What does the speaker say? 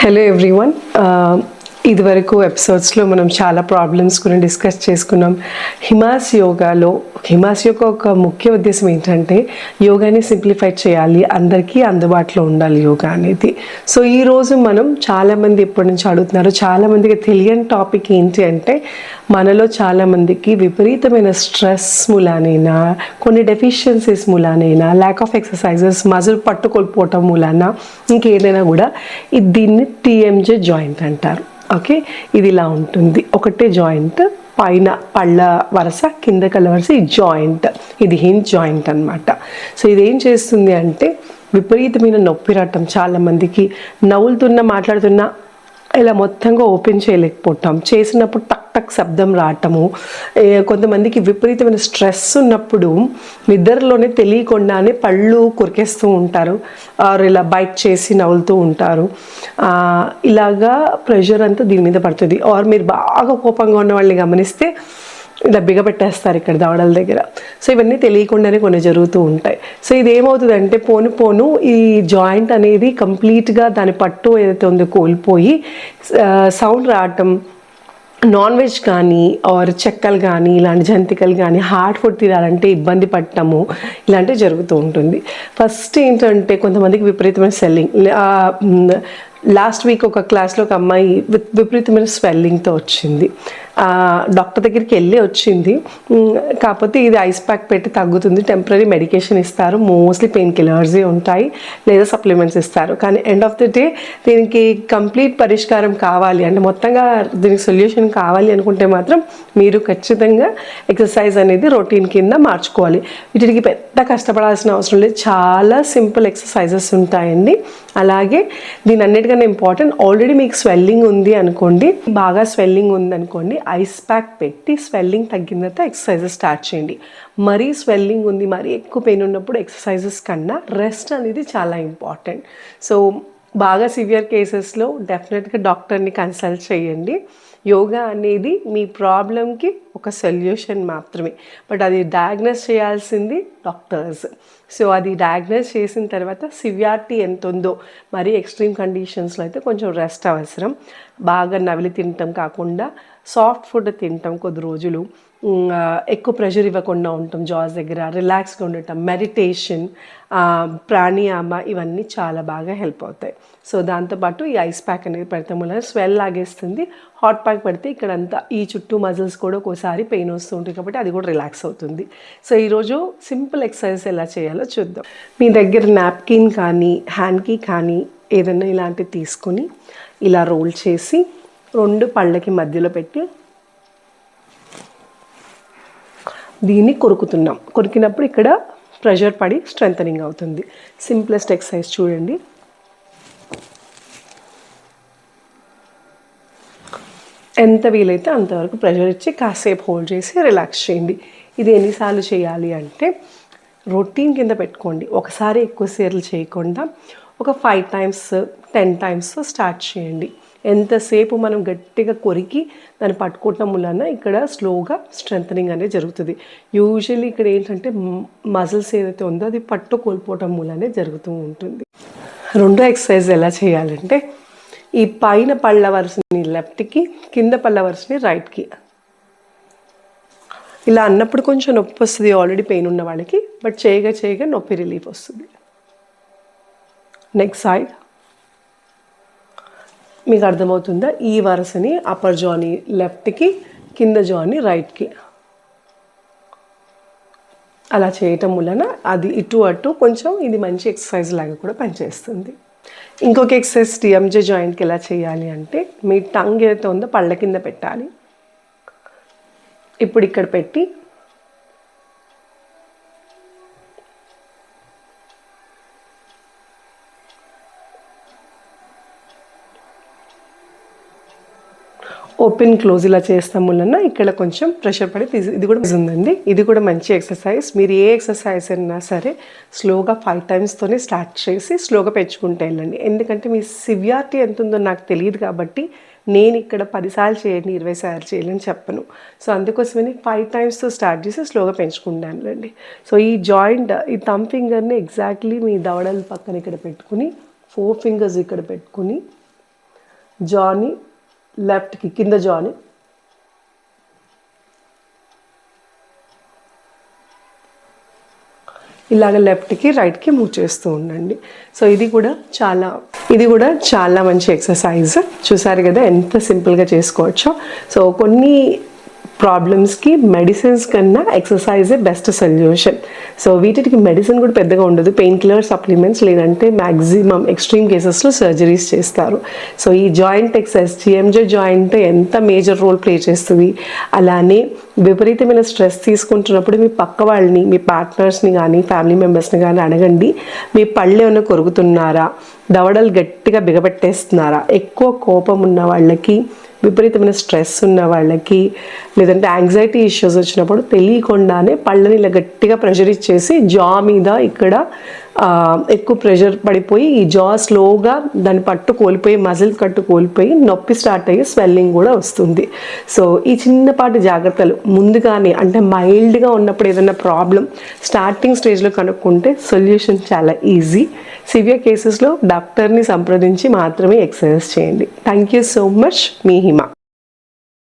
Hello everyone. Uh, ఇదివరకు ఎపిసోడ్స్లో మనం చాలా ప్రాబ్లమ్స్ గురించి డిస్కస్ చేసుకున్నాం. హిమాస్ యోగాలో హిమాస్ యొక్క ఒక ముఖ్య ఉద్దేశం ఏంటంటే యోగాని సింప్లిఫై చేయాలి అందరికీ అందుబాటులో ఉండాలి యోగా అనేది. సో ఈరోజు మనం చాలామంది ఎప్పటి నుంచి అడుగుతున్నారు చాలామందికి తెలియని టాపిక్ ఏంటి అంటే మనలో చాలామందికి విపరీతమైన స్ట్రెస్ మూలానైనా కొన్ని డెఫిషియన్సీస్ మూలానైనా ల్యాక్ ఆఫ్ ఎక్సర్సైజెస్ మజిల్ పట్టుకోల్పోవటం మూలాన ఇంకేదైనా కూడా దీన్ని టీఎంజే జాయింట్ అంటారు. ఓకే? ఇది ఇలా ఉంటుంది. ఒకటే జాయింట్ పైన పళ్ళ వరస కింద కళ్ళ వరస ఈ జాయింట్. ఇది హింజ్ జాయింట్ అన్నమాట. సో ఇది ఏం చేస్తుంది అంటే విపరీతమైన నొప్పి రావటం చాలామందికి. నవ్వులుతున్నా మాట్లాడుతున్నా ఇలా మొత్తంగా ఓపెన్ చేయలేకపోతాం. చేసినప్పుడు టక్ టక్ శబ్దం రావటము కొంతమందికి విపరీతమైన స్ట్రెస్ ఉన్నప్పుడు నిద్రలోనే తెలియకుండానే పళ్ళు కొరికేస్తూ ఉంటారు. ఆర్ ఇలా బైట్ చేసి నవ్వులుతూ ఉంటారు. ఇలాగా ప్రెషర్ అంతా దీని మీద పడుతుంది. ఆర్ మీరు బాగా కోపంగా ఉన్న వాళ్ళని గమనిస్తే ఇలా బిగబెట్టేస్తారు ఇక్కడ దవడల దగ్గర. సో ఇవన్నీ తెలియకుండానే కొన్ని జరుగుతూ ఉంటాయి. సో ఇది ఏమవుతుందంటే పోను పోను ఈ జాయింట్ అనేది కంప్లీట్గా దాని పట్టు ఏదైతే ఉందో కోల్పోయి సౌండ్ రావటం నాన్ వెజ్ కానీ ఆర్ చెక్కలు కానీ ఇలాంటి జంతికలు కానీ హార్డ్ ఫుడ్ తినాలంటే ఇబ్బంది పడటము ఇలాంటివి జరుగుతూ ఉంటుంది. ఫస్ట్ ఏంటంటే కొంతమందికి విపరీతమైన సెల్లింగ్ లాస్ట్ వీక్ ఒక క్లాస్లో ఒక అమ్మాయి విత్ విపరీతమైన స్వెల్లింగ్తో వచ్చింది. డాక్టర్ దగ్గరికి వెళ్ళి వచ్చింది. కాకపోతే ఇది ఐస్ ప్యాక్ పెట్టి తగ్గుతుంది. టెంపరీ మెడికేషన్ ఇస్తారు. మోస్ట్లీ పెయిన్ కిల్లర్సే ఉంటాయి. లేదా సప్లిమెంట్స్ ఇస్తారు. కానీ ఎండ్ ఆఫ్ ది డే దీనికి కంప్లీట్ పరిష్కారం కావాలి. అంటే మొత్తంగా దీనికి సొల్యూషన్ కావాలి అనుకుంటే మాత్రం మీరు ఖచ్చితంగా ఎక్సర్సైజ్ అనేది రొటీన్ కింద మార్చుకోవాలి. వీటికి పెద్ద కష్టపడాల్సిన అవసరం లేదు. చాలా సింపుల్ ఎక్సర్సైజెస్ ఉంటాయండి. అలాగే దీని అన్నిటికన్నా ఇంపార్టెంట్ ఆల్రెడీ మీకు స్వెల్లింగ్ ఉంది అనుకోండి బాగా స్వెల్లింగ్ ఉంది అనుకోండి ఐస్ ప్యాక్ పెట్టి స్వెల్లింగ్ తగ్గిన తర్వాత ఎక్సర్సైజెస్ స్టార్ట్ చేయండి. మరీ స్వెల్లింగ్ ఉంది మరీ ఎక్కువ పెయిన్ ఉన్నప్పుడు ఎక్సర్సైజెస్ కన్నా రెస్ట్ అనేది చాలా ఇంపార్టెంట్ సో బాగా సివియర్ కేసెస్లో డెఫినెట్గా డాక్టర్ని కన్సల్ట్ చేయండి. యోగా అనేది మీ ప్రాబ్లంకి ఒక సొల్యూషన్ మాత్రమే. బట్ అది డయాగ్నోస్ చేయాల్సింది డాక్టర్స్. సో అది డయాగ్నోస్ చేసిన తర్వాత సివియారిటీ ఎంత ఉందో మరీ ఎక్స్ట్రీమ్ కండిషన్స్లో అయితే కొంచెం రెస్ట్ అవసరం. బాగా నవిలి తినటం కాకుండా సాఫ్ట్ ఫుడ్ తింటాం కొద్ది రోజులు. ఎక్కువ ప్రెషర్ ఇవ్వకుండా ఉంటాం జాస్ దగ్గర రిలాక్స్గా ఉండటం మెడిటేషన్ ప్రాణాయామ ఇవన్నీ చాలా బాగా హెల్ప్ అవుతాయి. సో దాంతోపాటు ఈ ఐస్ ప్యాక్ అనేది పెడతాం వల్ల స్వెల్ లాగేస్తుంది. హాట్ ప్యాక్ పెడితే ఇక్కడంతా ఈ చుట్టూ మజిల్స్ కూడా ఒక్కోసారి పెయిన్ వస్తూ ఉంటుంది కాబట్టి అది కూడా రిలాక్స్ అవుతుంది. సో ఈరోజు సింపుల్ ఎక్సర్సైజ్ ఎలా చేయాలో చూద్దాం. మీ దగ్గర నాప్కిన్ కానీ హ్యాండ్కి కానీ ఏదైనా ఇలాంటివి తీసుకుని ఇలా రోల్ చేసి రెండు పళ్ళకి మధ్యలో పెట్టి దీన్ని కొరుకుతున్నాం. కొరికినప్పుడు ఇక్కడ ప్రెషర్ పడి స్ట్రెంథనింగ్ అవుతుంది. సింప్లెస్ట్ ఎక్సర్సైజ్ చూడండి. ఎంత వీలైతే అంతవరకు ప్రెషర్ ఇచ్చి కాసేపు హోల్డ్ చేసి రిలాక్స్ చేయండి. ఇది ఎన్నిసార్లు చేయాలి అంటే రొటీన్ కింద పెట్టుకోండి. ఒకసారి ఎక్కువ సేర్లు చేయకుండా ఒక five times ten times start చేయండి. ఎంతసేపు మనం గట్టిగా కొరికి దాన్ని పట్టుకోవటం వలన ఇక్కడ స్లోగా స్ట్రెంథనింగ్ అనేది జరుగుతుంది. యూజువల్లీ ఇక్కడ ఏంటంటే మజిల్స్ ఏదైతే ఉందో అది పట్టు కోల్పోవటం మూలనే జరుగుతూ ఉంటుంది. రెండో ఎక్సర్సైజ్ ఎలా చేయాలంటే ఈ పైన పళ్ళ వరుసని లెఫ్ట్కి కింద పళ్ళ వరుసని రైట్కి ఇలా అన్నప్పుడు కొంచెం నొప్పి వస్తుంది ఆల్రెడీ పెయిన్ ఉన్న వాళ్ళకి బట్ చేయగా చేయగా నొప్పి రిలీఫ్ వస్తుంది. నెక్స్ట్ సైడ్ మీకు అర్థమవుతుందా? ఈ వరుసని అప్పర్ జాని లెఫ్ట్కి కింద జాని రైట్కి అలా చేయటం వలన అది ఇటు అటు కొంచెం ఇది మంచి ఎక్సర్సైజ్ లాగా కూడా పనిచేస్తుంది. ఇంకొక ఎక్సర్సైజ్ టీఎంజే జాయింట్కి ఎలా చేయాలి అంటే మీ టంగ్ ఏదైతే ఉందో పళ్ళ కింద పెట్టాలి. ఇప్పుడు ఇక్కడ పెట్టి ఓపెన్ క్లోజ్ ఇలా చేస్తాం వలన ఇక్కడ కొంచెం ప్రెషర్ పడి ఇది కూడా ఉందండి. ఇది కూడా మంచి ఎక్సర్సైజ్ మీరు ఏ ఎక్సర్సైజ్ అయినా సరే స్లోగా ఫైవ్ టైమ్స్తోనే స్టార్ట్ చేసి స్లోగా పెంచుకుంటే వెళ్ళండి. ఎందుకంటే మీ సివియారిటీ ఎంత ఉందో నాకు తెలియదు కాబట్టి నేను ఇక్కడ పదిసార్లు చేయండి ఇరవై సార్లు చేయాలని చెప్పను. సో అందుకోసమని ఫైవ్ టైమ్స్తో స్టార్ట్ చేసి స్లోగా పెంచుకుంటాను అండి. సో ఈ జాయింట్ ఈ థమ్ ఫింగర్ని ఎగ్జాక్ట్లీ మీ దవడల పక్కన ఇక్కడ పెట్టుకుని ఫోర్ ఫింగర్స్ ఇక్కడ పెట్టుకుని జాని లెఫ్ట్కి కింద జాని ఇలాగ లెఫ్ట్కి రైట్కి మూవ్ చేస్తూ ఉండండి. సో ఇది కూడా చాలా ఇది కూడా చాలా మంచి ఎక్సర్సైజ్ చూసారు కదా ఎంత సింపుల్గా చేసుకోవచ్చో. సో కొన్ని ప్రాబ్లమ్స్కి మెడిసిన్స్ కన్నా ఎక్సర్సైజే బెస్ట్ సొల్యూషన్ సో వీటికి మెడిసిన్ కూడా పెద్దగా ఉండదు. పెయిన్ కిల్లర్ సప్లిమెంట్స్ లేదంటే మ్యాక్సిమం ఎక్స్ట్రీమ్ కేసెస్లో సర్జరీస్ చేస్తారు. సో ఈ జాయింట్ ఎక్సర్సైజ్ జిఎంజే జాయింట్ ఎంత మేజర్ రోల్ ప్లే చేస్తుంది? అలానే విపరీతమైన స్ట్రెస్ తీసుకుంటున్నప్పుడు మీ పక్క వాళ్ళని మీ పార్ట్నర్స్ని కానీ ఫ్యామిలీ మెంబర్స్ని కానీ అడగండి. మీ పళ్ళు ఏమైనా కొరుకుతున్నారా? దవడలు గట్టిగా బిగబెట్టేస్తున్నారా? ఎక్కువ కోపం ఉన్న వాళ్ళకి విపరీతమైన స్ట్రెస్ ఉన్న వాళ్ళకి లేదంటే యాంగ్జైటీ ఇష్యూస్ వచ్చినప్పుడు తెలియకుండానే పళ్ళని ఇలా గట్టిగా ప్రెషర్ ఇచ్చేసి జా మీద ఇక్కడ ఎక్కువ ప్రెషర్ పడిపోయి ఈ జా స్లోగా దాని పట్టు కోల్పోయి మజిల్ కట్టు కోల్పోయి నొప్పి స్టార్ట్ అయ్యి స్వెల్లింగ్ కూడా వస్తుంది. సో ఈ చిన్నపాటి జాగ్రత్తలు ముందుగానే అంటే మైల్డ్గా ఉన్నప్పుడు ఏదైనా ప్రాబ్లం స్టార్టింగ్ స్టేజ్లో కనుక్కుంటే సొల్యూషన్ చాలా ఈజీ సివియర్ కేసెస్లో డాక్టర్ని సంప్రదించి మాత్రమే ఎక్సర్సైజ్ చేయండి. థ్యాంక్ యూ సో మచ్ మీ హిమ